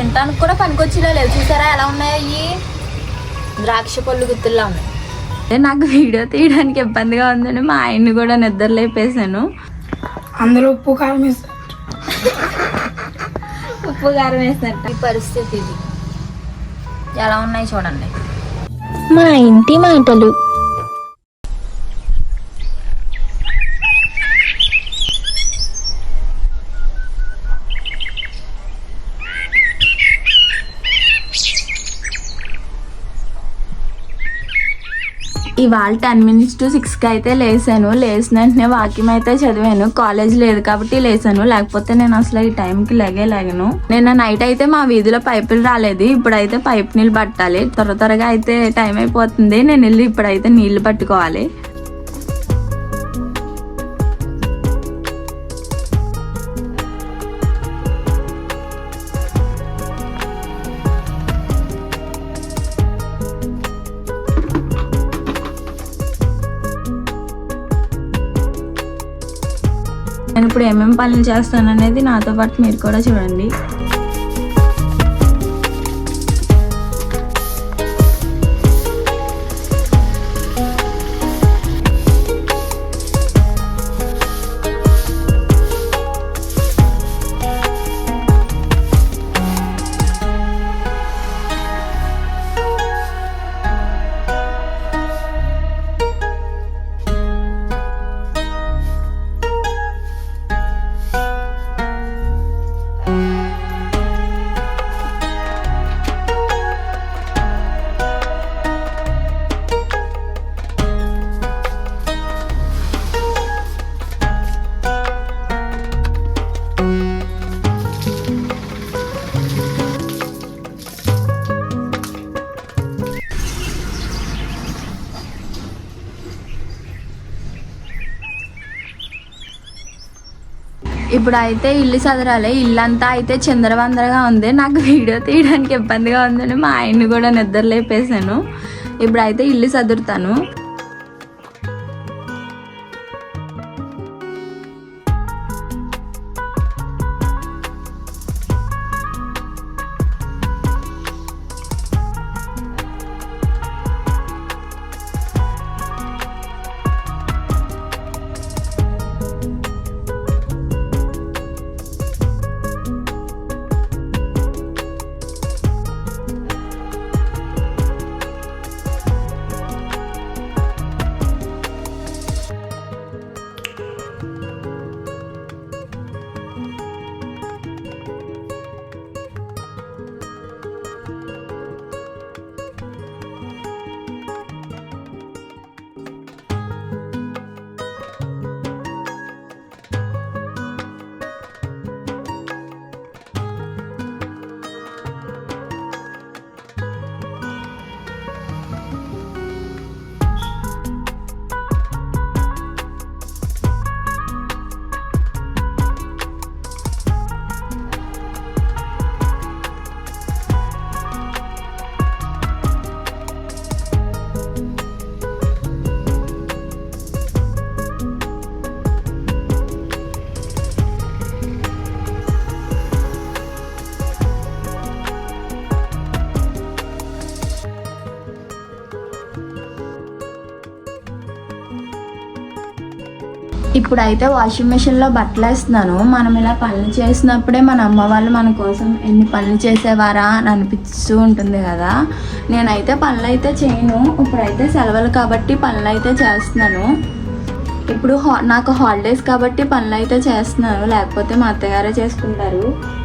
తినడానికి కూడా పనికొచ్చేలా లేవు. చూసారా ఎలా ఉన్నాయి ద్రాక్ష పళ్ళు గుత్తుల్లా ఉన్నాయి. అంటే నాకు వీడియో తీయడానికి ఇబ్బందిగా ఉందని మా ఆయన్ని కూడా నిద్ర లేపేశాను. అందులో ఉప్పు కారం వేస్తారు ఉప్పు కారం వేసినట్టు. ఈ పరిస్థితి ఇది. ఎలా ఉన్నాయి చూడండి. మా ఇంటి మాటలు. ఇవాళ టెన్ మినిట్స్ టు సిక్స్కి అయితే లేసాను. లేచిన వెంటనే వాక్యం అయితే చదివాను. కాలేజ్ లేదు కాబట్టి లేసాను. లేకపోతే నేను అసలు ఈ టైంకి లేగే లేగను. నిన్న నైట్ అయితే మా వీధిలో పైపులు రాలేదు. ఇప్పుడైతే పైప్ నీళ్ళు పట్టాలి. త్వర త్వరగా అయితే టైం అయిపోతుంది. నేను వెళ్ళి ఇప్పుడైతే నీళ్ళు పట్టుకోవాలి. ఇప్పుడు ఏమేమి పనులు చేస్తాననేది నాతో పాటు మీరు కూడా చూడండి. ఇప్పుడు అయితే ఇల్లు చదరాలి. ఇల్లంతా అయితే చిందరవందరగా ఉంది. నాకు వీడియో తీయడానికి ఇబ్బందిగా ఉందని మా ఆయన్ని కూడా నిద్ర లేపేశాను ఇప్పుడు అయితే ఇల్లు చదురుతాను. ఇప్పుడైతే వాషింగ్ మిషన్లో బట్టలు వేస్తున్నాను. మనం ఇలా పనులు చేసినప్పుడే మన అమ్మ వాళ్ళు మన కోసం ఎన్ని పనులు చేసేవారా అని అనిపిస్తూ ఉంటుంది కదా. నేనైతే పనులు అయితే చేయను. ఇప్పుడైతే సెలవులు కాబట్టి పనులు అయితే చేస్తున్నాను. ఇప్పుడు హా నాకు హాలిడేస్ కాబట్టి పనులు అయితే చేస్తున్నాను. లేకపోతే మా అత్తగారే చేసుకుంటారు.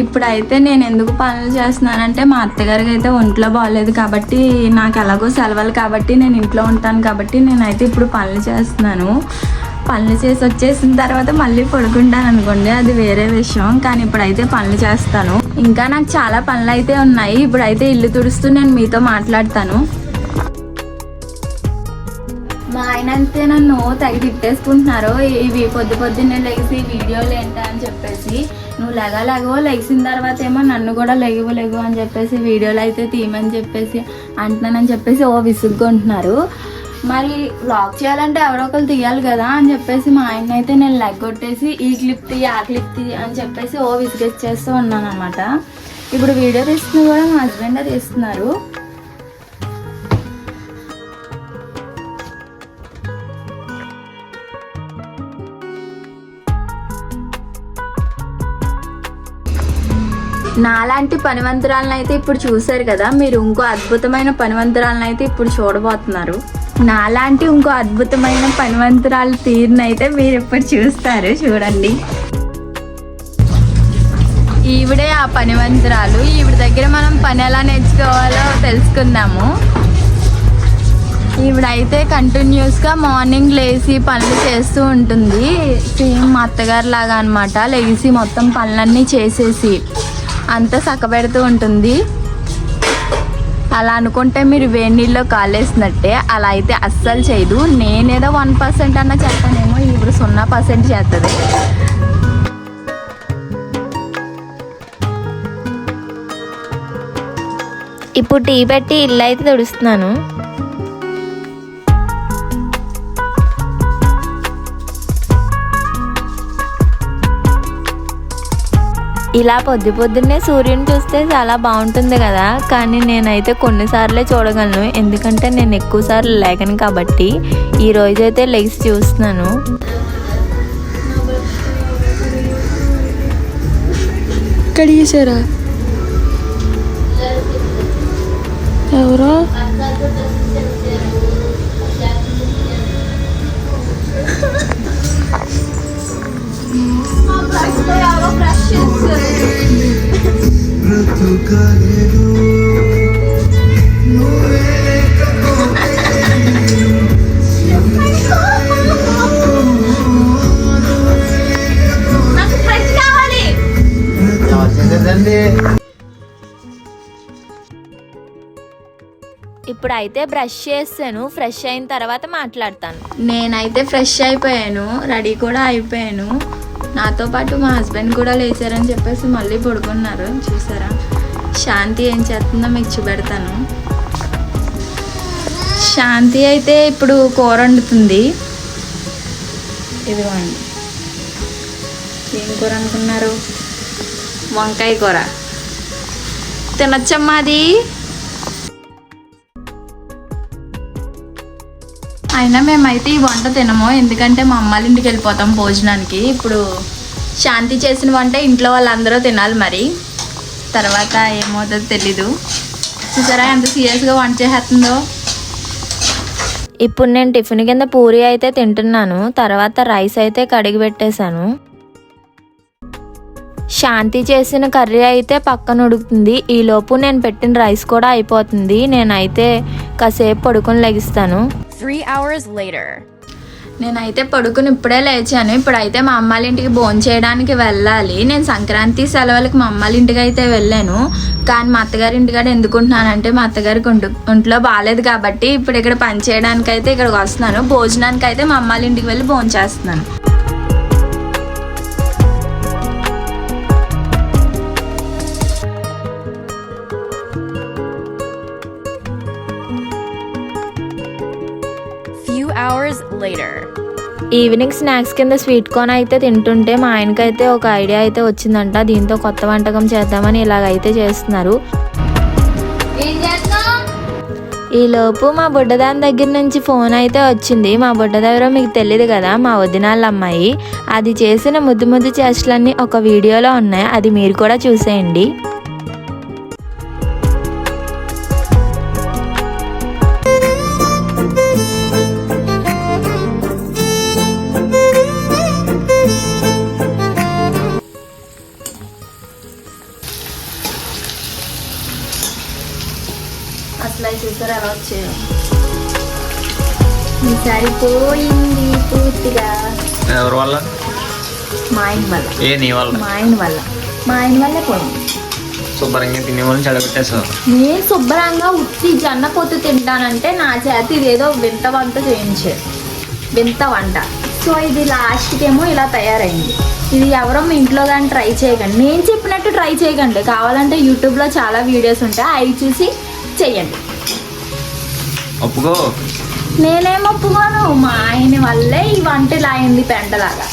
ఇప్పుడైతే నేను ఎందుకు పనులు చేస్తున్నానంటే మా అత్తగారికి అయితే ఒంట్లో బాగాలేదు కాబట్టి నాకు ఎలాగో సెలవులు కాబట్టి నేను ఇంట్లో ఉంటాను కాబట్టి నేనైతే ఇప్పుడు పనులు చేస్తున్నాను. పనులు చేసి వచ్చేసిన తర్వాత మళ్ళీ పడుకుంటాను అనుకోండి అది వేరే విషయం. కానీ ఇప్పుడైతే పనులు చేస్తాను. ఇంకా నాకు చాలా పనులు అయితే ఉన్నాయి. ఇప్పుడైతే ఇల్లు తుడుస్తూ నేను మీతో మాట్లాడతాను. మా ఆయన అంతే నన్ను తెగ తిట్టేసుకుంటున్నారు. ఇవి పొద్దు పొద్దున్నే లేచి వీడియోలు ఏంటా అని చెప్పేసి. నువ్వు లెగా లెగవో లెగిసిన తర్వాత ఏమో నన్ను కూడా లెగవు లెగు అని చెప్పేసి వీడియోలు అయితే తీయమని చెప్పేసి అంటున్నానని చెప్పేసి ఓ విసుగ్గుంటున్నారు మరి వ్లాగ్ చేయాలంటే ఎవరో ఒకరు తీయాలి కదా అని చెప్పేసి మా ఆయన అయితే నేను లెగ్ కొట్టేసి ఈ క్లిప్ తీ ఆ క్లిప్ తీ అని చెప్పేసి ఓ విసిగెచ్చేస్తూ ఉన్నాను అనమాట ఇప్పుడు వీడియో తీస్తుంది కూడా మా హస్బెండే తీస్తున్నారు. నాలాంటి పనివంతురాలను అయితే ఇప్పుడు చూసారు కదా మీరు ఇంకో అద్భుతమైన పనివంతురాలను అయితే ఇప్పుడు చూడబోతున్నారు. నాలాంటి ఇంకో అద్భుతమైన పనివంతరాల తీరునైతే మీరు ఇప్పుడు చూస్తారు చూడండి. ఈవిడే ఆ పనివంతురాలు. ఈవిడ దగ్గర మనం పని ఎలా నేర్చుకోవాలో తెలుసుకుందాము. ఈవిడైతే కంటిన్యూస్గా మార్నింగ్ లేచి పనులు చేస్తూ ఉంటుంది. సేమ్ మా అత్తగారు లాగా అనమాట లేచి మొత్తం పనులన్నీ చేసేసి అంతా చక్కబెడుతూ ఉంటుంది. అలా అనుకుంటే మీరు వేడి నీళ్ళలో కాలేసినట్టే అలా అయితే అస్సలు చేయదు. నేనేదో వన్ పర్సెంట్ అన్న చేస్తానేమో ఇప్పుడు సున్నా పర్సెంట్ చేస్తుంది. ఇప్పుడు టీ పెట్టి ఇల్లు అయితే తుడుస్తున్నాను. ఇలా పొద్దు పొద్దున్నే సూర్యుని చూస్తే చాలా బాగుంటుంది కదా. కానీ నేనైతే కొన్నిసార్లే చూడగలను. ఎందుకంటే నేను ఎక్కువ సార్లు లేకను కాబట్టి ఈ రోజైతే లెగ్స్ చూస్తున్నాను. కడిగేశారా? ఎవరో? ఇప్పుడు అయితే బ్రష్ చేస్తాను ఫ్రెష్ అయిన తర్వాత మాట్లాడతాను. నేనైతే ఫ్రెష్ అయిపోయాను రెడీ కూడా అయిపోయాను. నాతో పాటు మా హస్బెండ్ కూడా లేచారని చెప్పేసి మళ్ళీ పడుకున్నారు. చూసారా? శాంతి ఏం చేస్తుందో మీకు చూపెడతాను. శాంతి అయితే ఇప్పుడు కూర వండుతుంది. ఇదిగోండి. ఏం కూర అనుకున్నారు? వంకాయ కూర. తినొచ్చమ్మా అది. అయినా మేమైతే ఈ వంట తినము ఎందుకంటే మా అమ్మాళ్ళ ఇంటికి వెళ్ళిపోతాం భోజనానికి. ఇప్పుడు శాంతి చేసిన వంట ఇంట్లో వాళ్ళందరూ తినాలి మరి. తర్వాత ఏమవుతుందో తెలీదు. చూసారా ఎంత సీరియస్గా వంట చేసేస్తుందో? ఇప్పుడు నేను టిఫిన్ కింద పూరి అయితే తింటున్నాను తర్వాత రైస్ అయితే కడిగి పెట్టేశాను. శాంతి చేసిన కర్రీ అయితే పక్కన ఉడుకుతుంది. ఈలోపు నేను పెట్టిన రైస్ కూడా అయిపోతుంది. నేనైతే కాసేపు పడుకొని లెగిస్తాను. Three hours later. నేనైతే పడుకుని ఇప్పుడే లేచాను. ఇప్పుడైతే మా అమ్మాళ్ళ ఇంటికి భోజనం చేయడానికి వెళ్ళాలి. నేను సంక్రాంతి సెలవులకి మా అమ్మాళ్ళ ఇంటికి అయితే వెళ్ళాను. కానీ మా అత్తగారి ఇంటికాడ ఎందుకుంటున్నానంటే మా అత్తగారికి ఒంటి ఒంట్లో బాగాలేదు కాబట్టి ఇప్పుడు ఇక్కడ పని చేయడానికి అయితే ఇక్కడికి వస్తున్నాను. భోజనానికి అయితే మా అమ్మాళ్ళ ఇంటికి వెళ్ళి భోజనం చేస్తున్నాను. Later. ఈవినింగ్ స్నాక్స్ కింద స్వీట్ కార్న్ అయితే తింటుంటే మా ఆయనకైతే ఒక ఐడియా అయితే వచ్చిందంట. దీంతో కొత్త వంటకం చేద్దామని ఇలాగైతే చేస్తున్నారు. ఈలోపు మా బుడ్డదాని దగ్గర నుంచి ఫోన్ అయితే వచ్చింది. మా బుడ్డదెవరో మీకు తెలియదు కదా మా వదినాళ్ళ అమ్మాయి. అది చేసిన ముద్దు ముద్దు చేష్టలన్నీ ఒక వీడియోలో ఉన్నాయి. అది మీరు కూడా చూసేయండి. అసలు అవి చూసారు? ఎలా వచ్చాయో ఈసారి పోయింది పూర్తిగా. ఎవరి వల్ల? మా ఆయన వల్ల. ఏ నీ వల్ల? మా ఆయన వల్ల. మా ఆయన వల్లే పోయింది. శుభ్రంగా తినే వాళ్ళని నేను శుభ్రంగా ఉత్తి జొన్న పొత్తు తింటానంటే నా చేతి ఇదేదో వింత వంట చేయించారు వింత వంట. సో ఇది లాస్ట్కి ఏమో ఇలా తయారైంది. ఇది ఎవరో మీ ఇంట్లో కానీ ట్రై చేయకండి. నేను చెప్పినట్టు ట్రై చేయకండి. కావాలంటే యూట్యూబ్లో చాలా వీడియోస్ ఉంటాయి. అవి చూసి చెయ్యండి. ఒప్పుకో. నేనేం ఒప్పుకోను? మా ఆయన వల్లే ఈ వంట ఇలా అయింది పెంటలాగా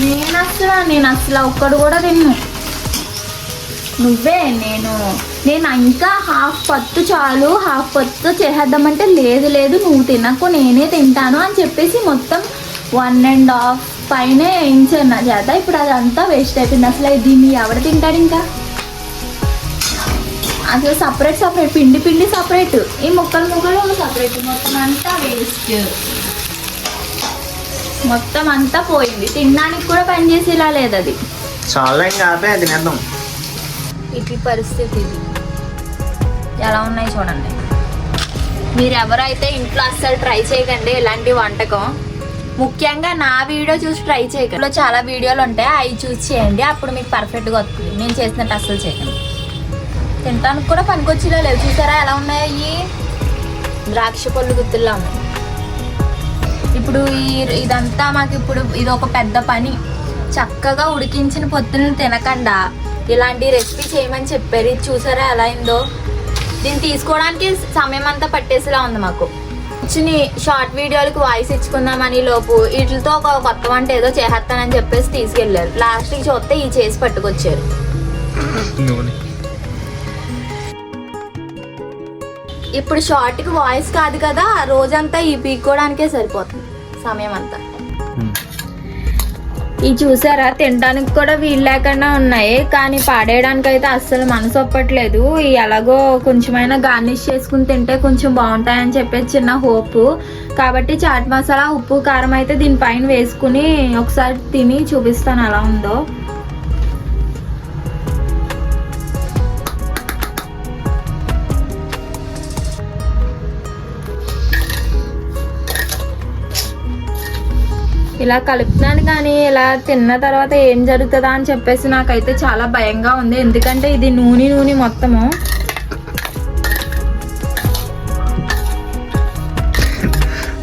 నేను అసలు నేను అసలు ఒక్కడు కూడా తిన్ను. నువ్వే నేను నేను ఇంకా హాఫ్ పత్తు చాలు హాఫ్ పత్తు చేసేద్దామంటే లేదు లేదు నువ్వు తినకు నేనే తింటాను అని చెప్పేసి మొత్తం వన్ అండ్ హాఫ్ పైనే వేయించాను నా చేత. ఇప్పుడు అదంతా వేస్ట్ అయిపోయింది. అసలు దీన్ని ఎవడ తింటాడు ఇంకా? అసలు సపరేట్ సపరేట్ పిండి పిండి సపరేట్ ఈ ముక్కలు ముక్కలు సపరేట్ మొత్తం అంతా వేస్ట్ మొత్తం అంతా పోయింది. తినడానికి కూడా పనిచేసేలా లేదు అది. చాలా ఆపే తినేద్దాం. ఇట్ల పరిస్థితి ఇది. ఎలా ఉన్నాయి చూడండి. మీరు ఎవరైతే ఇంట్లో అస్సలు ట్రై చేయకండి ఇలాంటి వంటకం ముఖ్యంగా నా వీడియో చూసి ట్రై చేయకండి. చాలా వీడియోలు ఉంటాయి. అవి చూసి చేయండి. అప్పుడు మీకు పర్ఫెక్ట్గా వస్తుంది. నేను చేసినట్టు అస్సలు చేయకండి. తినడానికి కూడా పనికొచ్చేలా లేవు. చూసారా ఎలా ఉన్నాయి అవి ద్రాక్ష పళ్ళు గుత్తుల్లా ఉన్నాయి. ఇప్పుడు ఈ ఇదంతా మాకు ఇప్పుడు ఇది ఒక పెద్ద పని. చక్కగా ఉడికించిన పొత్తులను తినకుండా. ఇలాంటి రెసిపీ చేయమని చెప్పారు. ఇది చూసారా ఎలా అయిందో? దీన్ని తీసుకోవడానికి సమయం అంతా పట్టేసేలా ఉంది మాకు. వచ్చి షార్ట్ వీడియోలకు వాయిస్ ఇచ్చుకుందామని లోపు వీటితో ఒక కొత్త వంట ఏదో చేసేస్తానని చెప్పేసి తీసుకెళ్ళారు లాస్ట్కి చూస్తే ఈ చేసి పట్టుకొచ్చారు. ఇప్పుడు షార్ట్కి వాయిస్ కాదు కదా రోజంతా ఈ పీక్కోవడానికే సరిపోతుంది సమయం అంతా ఇవి చూసారా తినడానికి కూడా వీలు లేకుండా ఉన్నాయి. కానీ పాడేయడానికి అయితే అస్సలు మనసు ఒప్పట్లేదు. ఈ ఎలాగో కొంచెమైనా గార్నిష్ చేసుకుని తింటే కొంచెం బాగుంటాయని చెప్పేసి చిన్న హోప్. కాబట్టి చాట్ మసాలా ఉప్పు కారం అయితే దీనిపైన వేసుకుని ఒకసారి తిని చూపిస్తాను ఎలా ఉందో. ఇలా కలుపుతున్నాను కానీ ఇలా తిన్న తర్వాత ఏం జరుగుతుందా అని చెప్పేసి నాకైతే చాలా భయంగా ఉంది. ఎందుకంటే ఇది నూనె నూనె మొత్తము.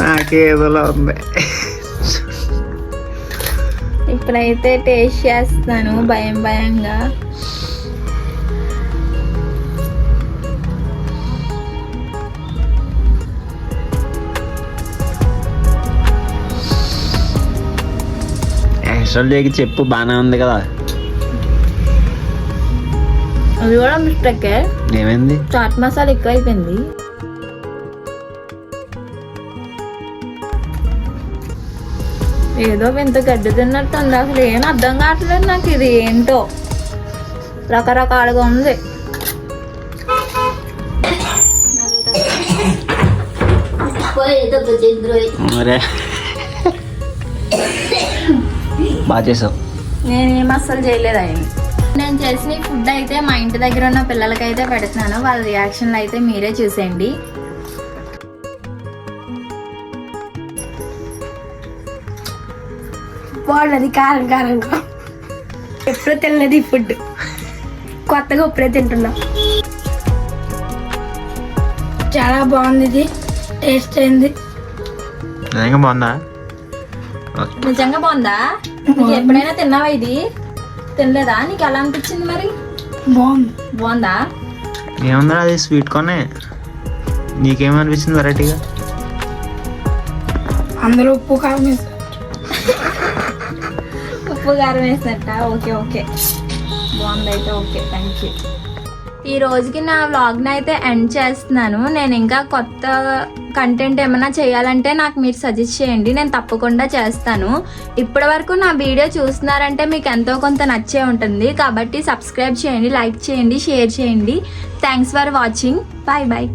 నాకేదోలా ఉంది. ఇప్పుడైతే టేస్ట్ చేస్తాను భయం భయంగా. యాక్చువల్ చేకి చెప్పు బాగానే ఉంది కదా. అది కూడా మిస్టేకే. ఏమైంది? చాట్ మసాలా ఎక్కువ అయిపోయింది ఏదో వింత గడ్డి తిన్నట్టు ఉంది. అసలు ఏం అర్థం కావట్లేదు నాకు ఇది ఏంటో. రకరకాలుగా ఉంది. మరే బాగా చేసావు. నేనేం అస్సలు చేయలేదు ఆయన నేను చేసిన ఈ ఫుడ్ అయితే మా ఇంటి దగ్గర ఉన్న పిల్లలకైతే పెడుతున్నాను. వాళ్ళ రియాక్షన్లు అయితే మీరే చూసేయండి. బాగున్నది కారం కారంగా. ఎప్పుడు తినలేదు ఈ ఫుడ్ కొత్తగా ఇప్పుడే తింటున్నా. చాలా బాగుంది ఇది. టేస్ట్ అయింది నిజంగా బాగుందా. నిజంగా బాగుందా? ఎప్పుడైనా తిన్నావా ఇది? తినలేదా? నీకు ఎలా అనిపించింది మరి? బాగుంది. బాగుందా? ఏముందా అది స్వీట్ కొనే? నీకేమనిపించింది వెరైటీగా? అందులో ఉప్పు కారం వేస్తారు ఉప్పు కారం వేసినట్ట? Okay okay. బాగుంది అయితే ఓకే. థ్యాంక్ యూ ఈ రోజుకి నా వ్లాగ్ని అయితే ఎండ్ చేస్తున్నాను. నేను ఇంకా కొత్త కంటెంట్ ఏమైనా చేయాలంటే నాకు మీరు సజెస్ట్ చేయండి. నేను తప్పకుండా చేస్తాను. ఇప్పటి వరకు నా వీడియో చూస్తున్నారంటే మీకు ఎంతో కొంత నచ్చే ఉంటుంది. కాబట్టి సబ్స్క్రైబ్ చేయండి లైక్ చేయండి షేర్ చేయండి. Thanks for watching bye bye